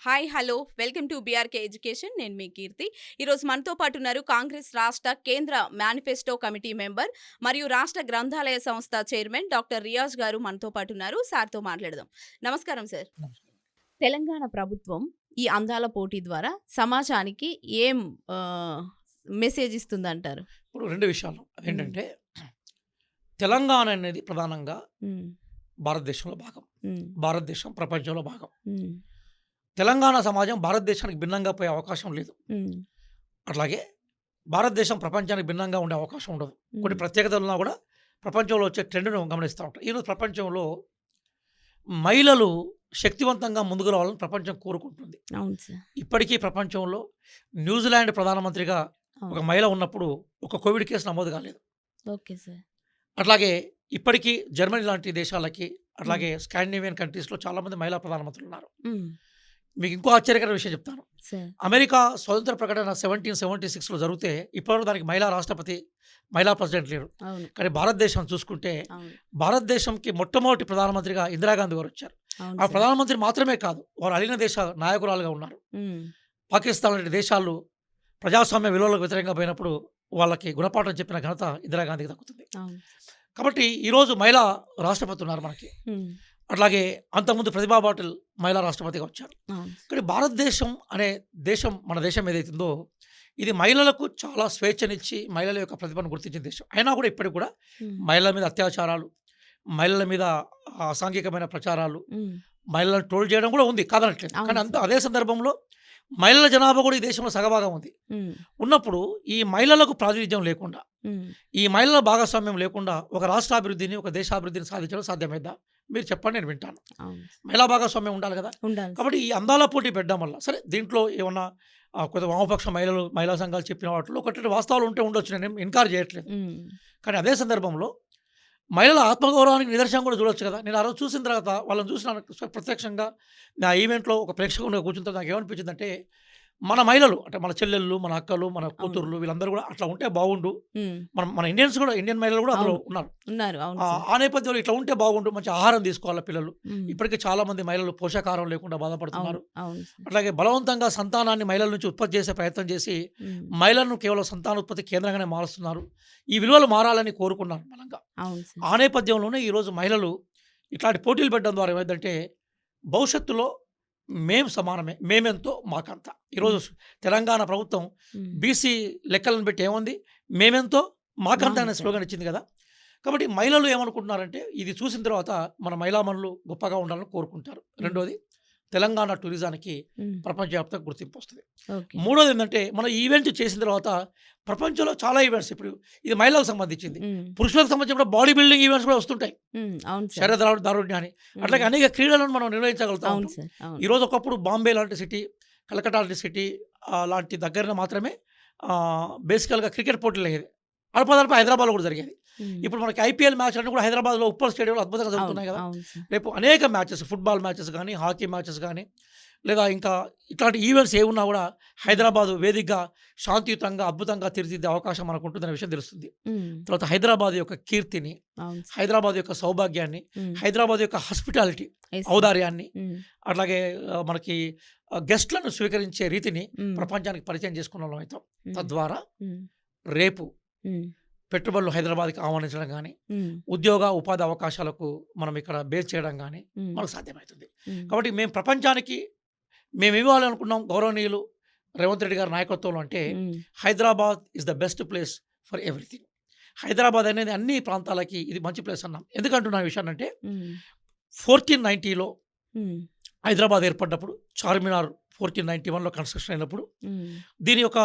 Hi hello. Welcome to BRK education. నేను మీ కీర్తి. ఈరోజు మనతో పాటు ఉన్నారు కాంగ్రెస్ రాష్ట్ర కేంద్ర మేనిఫెస్టో కమిటీ మెంబర్ మరియు రాష్ట్ర గ్రంథాలయ సంస్థ చైర్మన్ డాక్టర్ రియాజ్ గారు మనతో పాటు ఉన్నారు. సార్తో మాట్లాడదాం. నమస్కారం సార్. తెలంగాణ ప్రభుత్వం ఈ అందాల పోటీ ద్వారా సమాజానికి ఏం మెసేజ్ ఇస్తుందంటారు? ఇప్పుడు రెండు విషయాలు. అదేంటంటే తెలంగాణ అనేది ప్రధానంగా భారతదేశంలో భాగం. భారతదేశం ప్రపంచంలో భాగం. తెలంగాణ సమాజం భారతదేశానికి భిన్నంగా పోయే అవకాశం లేదు. అట్లాగే భారతదేశం ప్రపంచానికి భిన్నంగా ఉండే అవకాశం ఉండదు. కొన్ని ప్రత్యేకతలు ఉన్నా కూడా ప్రపంచంలో వచ్చే ట్రెండ్ను గమనిస్తూ ఉంటాం. ఈరోజు ప్రపంచంలో మహిళలు శక్తివంతంగా ముందుకు రావాలని ప్రపంచం కోరుకుంటుంది. ఇప్పటికీ ప్రపంచంలో న్యూజిలాండ్ ప్రధానమంత్రిగా ఒక. మహిళ ఉన్నప్పుడు ఒక కోవిడ్ కేసు నమోదు కాలేదు. Okay sir. అట్లాగే ఇప్పటికీ జర్మనీ లాంటి దేశాలకి అట్లాగే స్కాండినేవియన్ కంట్రీస్లో చాలామంది మహిళా ప్రధానమంత్రులు ఉన్నారు. మీకు ఇంకో ఆశ్చర్యకర విషయం చెప్తాను. అమెరికా స్వతంత్ర ప్రకటన సెవెంటీన్ సెవెంటీ సిక్స్లో జరిగితే ఇప్పటివరకు దానికి మహిళా రాష్ట్రపతి మహిళా ప్రెసిడెంట్ లేరు. కానీ భారతదేశం చూసుకుంటే భారతదేశంకి మొట్టమొదటి ప్రధానమంత్రిగా ఇందిరాగాంధీ గారు వచ్చారు. ఆ. ప్రధానమంత్రి మాత్రమే కాదు వారు అలిన దేశ నాయకురాలుగా ఉన్నారు. పాకిస్తాన్ లాంటి దేశాలు ప్రజాస్వామ్య విలువలకు వ్యతిరేకంగా పోయినప్పుడు వాళ్ళకి గుణపాఠం చెప్పిన ఘనత ఇందిరాగాంధీకి దక్కుతుంది. కాబట్టి ఈరోజు మహిళా రాష్ట్రపతి ఉన్నారు మనకి. అట్లాగే అంతకుముందు ప్రతిభా పాటిల్ మహిళా రాష్ట్రపతిగా వచ్చారు. కానీ భారతదేశం అనే దేశం మన దేశం ఏదైతుందో ఇది మహిళలకు చాలా స్వేచ్ఛనిచ్చి మహిళల యొక్క ప్రతిభను గుర్తించిన దేశం. అయినా కూడా ఇప్పటికి కూడా మహిళల మీద అత్యాచారాలు మహిళల మీద అసాంఘికమైన ప్రచారాలు మహిళలను ట్రోల్ చేయడం కూడా ఉంది కాదనట్లేదు. కానీ అంత అదే సందర్భంలో మహిళల జనాభా కూడా ఈ దేశంలో సగభాగం ఉంది. ఉన్నప్పుడు ఈ మహిళలకు ప్రాతినిధ్యం లేకుండా ఈ మహిళల భాగస్వామ్యం లేకుండా ఒక రాష్ట్రాభివృద్ధిని ఒక దేశాభివృద్ధిని సాధించడం సాధ్యమైద్దా మీరు చెప్పండి నేను వింటాను. మహిళా భాగస్వామ్యం ఉండాలి కదా. కాబట్టి ఈ అందాల పోటీ పెట్టడం వల్ల సరే దీంట్లో ఏమన్నా కొంత వామపక్ష మహిళలు మహిళా సంఘాలు చెప్పిన వాటిలో ఒకటి వాస్తవాలు ఉంటే ఉండొచ్చు నేను ఇన్కార్ చేయట్లేదు. కానీ అదే సందర్భంలో మహిళల ఆత్మగౌరవానికి నిదర్శనం కూడా చూడొచ్చు కదా? నేను ఆ రోజు చూసిన తర్వాత వాళ్ళని చూసిన ప్రత్యక్షంగా నా ఈవెంట్లో ఒక ప్రేక్షకుడిగా కూర్చున్న తర్వాత నాకు ఏమనిపించిందంటే మన మహిళలు అంటే మన చెల్లెళ్ళు మన అక్కలు మన కూతుర్లు వీళ్ళందరూ కూడా అట్లా ఉంటే బాగుండు. మన మన ఇండియన్స్ కూడా ఇండియన్ మహిళలు కూడా అందులో. ఉన్నారు. ఆ- నేపథ్యంలో ఇట్లా ఉంటే బాగుండు మంచి ఆహారం తీసుకోవాలి పిల్లలు. ఇప్పటికే చాలా మంది మహిళలు పోషకాహారం లేకుండా బాధపడుతున్నారు. అట్లాగే బలవంతంగా సంతానాన్ని మహిళల నుంచి ఉత్పత్తి చేసే ప్రయత్నం చేసి మహిళలను కేవలం సంతానోత్పత్తి కేంద్రంగానే మారుస్తున్నారు. ఈ విలువలు మారాలని కోరుకున్నారు బలంగా. ఆ నేపథ్యంలోనే ఈరోజు మహిళలు ఇట్లాంటి పోటీలు పెట్టడం ద్వారా ఏమైందంటే భవిష్యత్తులో మేము సమానమే మేమెంతో మాకంత. ఈరోజు తెలంగాణ ప్రభుత్వం బీసీ లెక్కలను పెట్టి ఏముంది? మేమెంతో మాకంత అనే. స్లోగన్ ఇచ్చింది కదా. కాబట్టి మహిళలు ఏమనుకుంటున్నారంటే ఇది చూసిన తర్వాత మన మహిళా మనులు గొప్పగా ఉండాలని కోరుకుంటారు. రెండోది తెలంగాణ టూరిజానికి ప్రపంచవ్యాప్తంగా గుర్తింపు వస్తుంది మూడోది ఏంటంటే మనం ఈవెంట్ చేసిన తర్వాత ప్రపంచంలో చాలా ఈవెంట్స్ ఇప్పుడు ఇది మహిళలకు సంబంధించింది. పురుషులకు సంబంధించిన బాడీ బిల్డింగ్ ఈవెంట్స్ కూడా వస్తుంటాయి. శరీర దారు- దారుణ్యాన్ని అట్లాగే అనేక క్రీడలను మనం నిర్వహించగలుగుతాం ఈరోజు ఒకప్పుడు బాంబే లాంటి సిటీ కలకటా లాంటి సిటీ లాంటి దగ్గర మాత్రమే బేసికల్గా క్రికెట్ పోటీలు అయ్యేది. అడపదడప హైదరాబాద్లో కూడా జరిగేది. ఇప్పుడు మనకి ఐపీఎల్ మ్యాచ్ అన్నీ కూడా హైదరాబాద్లో ఉప్పల్ స్టేడియంలో అద్భుతంగా జరుగుతున్నాయి కదా. రేపు అనేక మ్యాచెస్ ఫుట్బాల్ మ్యాచెస్ కానీ హాకీ మ్యాచెస్ కానీ లేదా ఇంకా ఇట్లాంటి ఈవెంట్స్ ఏ ఉన్నా కూడా హైదరాబాద్ వేదికగా శాంతియుతంగా అద్భుతంగా తీర్చిదిద్దే అవకాశం మనకు ఉంటుందనే విషయం తెలుస్తుంది. ఉమ్, తర్వాత హైదరాబాద్ యొక్క కీర్తిని. హైదరాబాద్ యొక్క సౌభాగ్యాన్ని ఉమ్, హైదరాబాద్ యొక్క హాస్పిటాలిటీ. ఔదార్యాన్ని అట్లాగే మనకి గెస్ట్లను స్వీకరించే రీతిని ప్రపంచానికి పరిచయం చేసుకున్న అవుతాం. తద్వారా రేపు పెట్టుబడులు హైదరాబాద్కి ఆహ్వానించడం కానీ ఉద్యోగ ఉపాధి అవకాశాలకు మనం ఇక్కడ బేస్ చేయడం కానీ మనకు సాధ్యమవుతుంది కాబట్టి మేము ప్రపంచానికి మేము ఇవ్వాలనుకున్నాం గౌరవనీయులు రేవంత్ రెడ్డి గారి నాయకత్వంలో అంటే Hyderabad is the best place for everything. Hyderabad అనేది అన్ని ప్రాంతాలకి ఇది మంచి ప్లేస్ అన్నాం. ఎందుకంటున్నా విషయాన్ని అంటే ఫోర్టీన్ నైంటీలో హైదరాబాద్ ఏర్పడ్డప్పుడు చార్మినార్ ఫోర్టీన్ నైంటీ వన్లో కన్స్ట్రక్షన్ అయినప్పుడు దీని యొక్క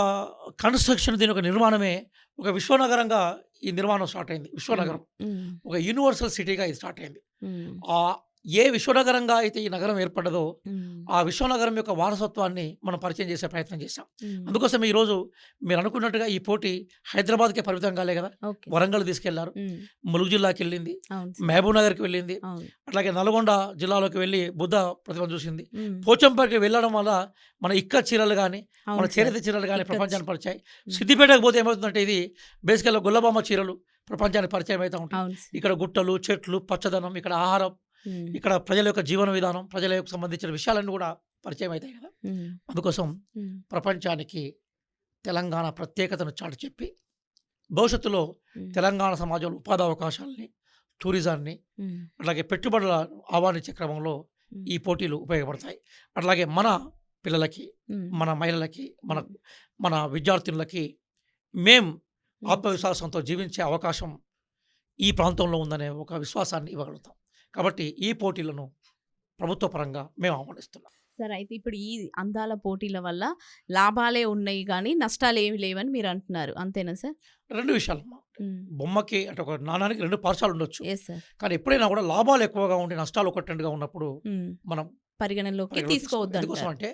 కన్స్ట్రక్షన్ దీని యొక్క నిర్మాణమే ఒక విశ్వనగరంగా ఈ నిర్మాణం స్టార్ట్ అయింది. విశ్వనగరం. ఒక యూనివర్సల్ సిటీగా ఇది స్టార్ట్ అయింది. ఆ ఏ విశ్వనగరంగా అయితే ఈ నగరం ఏర్పడ్డదో ఉమ్, ఆ విశ్వనగరం యొక్క వారసత్వాన్ని మనం పరిచయం చేసే ప్రయత్నం చేశాం. అందుకోసం ఈరోజు మీరు అనుకున్నట్టుగా ఈ పోటీ హైదరాబాద్కే పరిమితం కాలే కదా? వరంగల్ తీసుకెళ్ళారు. ములుగు జిల్లాకి వెళ్ళింది. మహబూబ్ నగర్కి వెళ్ళింది. అట్లాగే నల్గొండ జిల్లాలోకి వెళ్ళి బుద్ధ ప్రతిమ చూసింది. పోచంపల్లికి వెళ్ళడం వల్ల మన ఇక్క చీరలు కానీ మన. చేనేత చీరలు కానీ ఇక్కత్ ప్రపంచానికి పరిచయం. సిద్దిపేటకు పోతే ఏమవుతుందంటే ఇది బేసికల్గా గుల్లబామ చీరలు ప్రపంచానికి పరిచయం అవుతూ ఉంటాయి సార్. ఇక్కడ గుట్టలు చెట్లు పచ్చదనం ఇక్కడ ఆహారం ఇక్కడ ప్రజల యొక్క జీవన విధానం ప్రజల యొక్క సంబంధించిన విషయాలన్నీ కూడా పరిచయం అవుతాయి కదా. అందుకోసం ప్రపంచానికి తెలంగాణ ప్రత్యేకతను చాటి చెప్పి భవిష్యత్తులో తెలంగాణ సమాజంలో ఉపాధి అవకాశాలని టూరిజాన్ని అట్లాగే పెట్టుబడుల ఆహ్వానించే క్రమంలో ఈ పోటీలు ఉపయోగపడతాయి. అట్లాగే మన పిల్లలకి మన మహిళలకి మన మన విద్యార్థులకి మేం ఆత్మవిశ్వాసంతో జీవించే అవకాశం ఈ ప్రాంతంలో ఉందనే ఒక విశ్వాసాన్ని ఇవ్వగలుగుతాం. కాబట్టి ఈ పోటీలను ప్రభుత్వ పరంగా మేము ఆహ్వానిస్తున్నాం. సరే అయితే ఇప్పుడు ఈ అందాల పోటీల వల్ల లాభాలే ఉన్నాయి కానీ నష్టాలు ఏమి లేవని మీరు అంటున్నారు. అంతేనా సార్? రెండు విషయాలమ్మా బొమ్మకి అంటే ఒక నాణానికి రెండు పార్శాలు ఉండొచ్చు. కానీ ఎప్పుడైనా కూడా లాభాలు ఎక్కువగా ఉండి నష్టాలు ఒకటి రెండుగా ఉన్నప్పుడు మనం పరిగణనలోకి పరిగణలోకి తీసుకోవద్దు. అంటే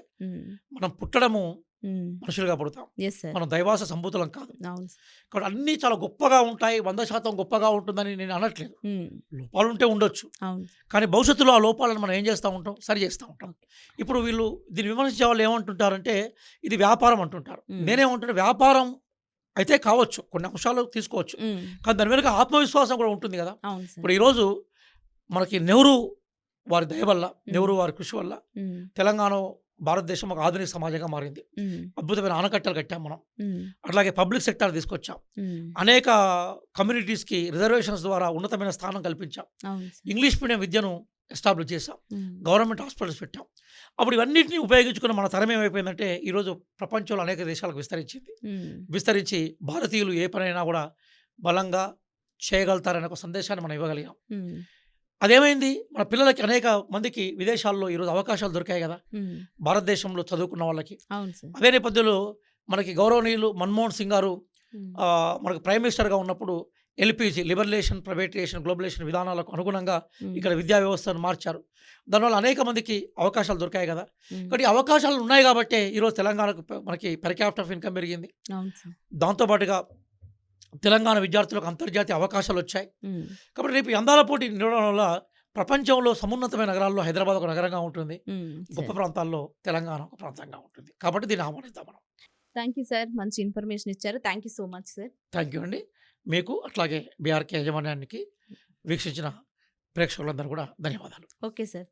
మనం పుట్టడము మనుషులుగా పుడతాం. మనం దైవాస సంభూతులం కాదు. కాబట్టి అన్నీ చాలా గొప్పగా ఉంటాయి వంద శాతం గొప్పగా ఉంటుందని నేను అనట్లేదు. లోపాలు ఉంటే ఉండొచ్చు. కానీ భవిష్యత్తులో ఆ లోపాలను మనం ఏం చేస్తూ ఉంటాం? సరి చేస్తూ ఉంటాం. ఇప్పుడు వీళ్ళు దీన్ని విమర్శించే వాళ్ళు ఏమంటుంటారంటే ఇది వ్యాపారం అంటుంటారు. నేనేమంటున్నా వ్యాపారం అయితే కావచ్చు కొన్ని అంశాలు తీసుకోవచ్చు. కానీ దాని వెనుక ఆత్మవిశ్వాసం కూడా ఉంటుంది కదా. ఇప్పుడు ఈరోజు మనకి నెహ్రూ వారి దయ వల్ల నెహ్రూ వారి కృషి వల్ల తెలంగాణ భారతదేశం ఒక ఆధునిక సమాజంగా మారింది. అద్భుతమైన ఆనకట్టలు కట్టాం మనం. అట్లాగే పబ్లిక్ సెక్టర్ తీసుకొచ్చాం. అనేక కమ్యూనిటీస్కి రిజర్వేషన్స్ ద్వారా ఉన్నతమైన స్థానం కల్పించాం. ఇంగ్లీష్ మీడియం విద్యను ఎస్టాబ్లిష్ చేశాం. ఉమ్, గవర్నమెంట్ హాస్పిటల్స్ పెట్టాం. అప్పుడు ఇవన్నింటినీ ఉపయోగించుకున్న మన తరం ఏమైపోయిందంటే ఈరోజు ప్రపంచంలో అనేక దేశాలకు విస్తరించింది. విస్తరించి భారతీయులు ఏ పనైనా కూడా బలంగా చేయగలుగుతారనే ఒక సందేశాన్ని మనం ఇవ్వగలిగాం. అదేమైంది? మన పిల్లలకి అనేక మందికి విదేశాల్లో ఈరోజు అవకాశాలు దొరికాయి కదా. భారతదేశంలో చదువుకున్న వాళ్ళకి. అదే నేపథ్యంలో మనకి గౌరవనీయులు మన్మోహన్ సింగ్ గారు మనకు ప్రైమ్ మినిస్టర్గా ఉన్నప్పుడు ఎల్పిజి లిబరలేషన్ ప్రైవేటైజేషన్ గ్లోబలేషన్ విధానాలకు అనుగుణంగా ఇక్కడ విద్యా వ్యవస్థను మార్చారు. దానివల్ల అనేక మందికి అవకాశాలు దొరికాయి కదా. కాబట్టి ఈ అవకాశాలు ఉన్నాయి కాబట్టే ఈరోజు తెలంగాణకు మనకి పెర్ క్యాపిటల్ ఆఫ్ ఇన్కమ్ పెరిగింది. దాంతోపాటుగా తెలంగాణ విద్యార్థులకు అంతర్జాతీయ అవకాశాలు వచ్చాయి. కాబట్టి రేపు అందాల పోటీ నిర్వహణ వల్ల ప్రపంచంలో సమున్నతమైన నగరాల్లో హైదరాబాద్ ఒక నగరంగా ఉంటుంది. గొప్ప. ప్రాంతాల్లో తెలంగాణ ఒక ప్రాంతంగా ఉంటుంది. కాబట్టి దీన్ని ఆహ్వానిద్దాం మనం. Thank you sir. మంచి ఇన్ఫర్మేషన్ ఇచ్చారు. Thank you so much sir. Thank you అండి. మీకు అట్లాగే బీఆర్కే యాజమాన్యానికి వీక్షించిన ప్రేక్షకులందరూ కూడా ధన్యవాదాలు. Okay sir.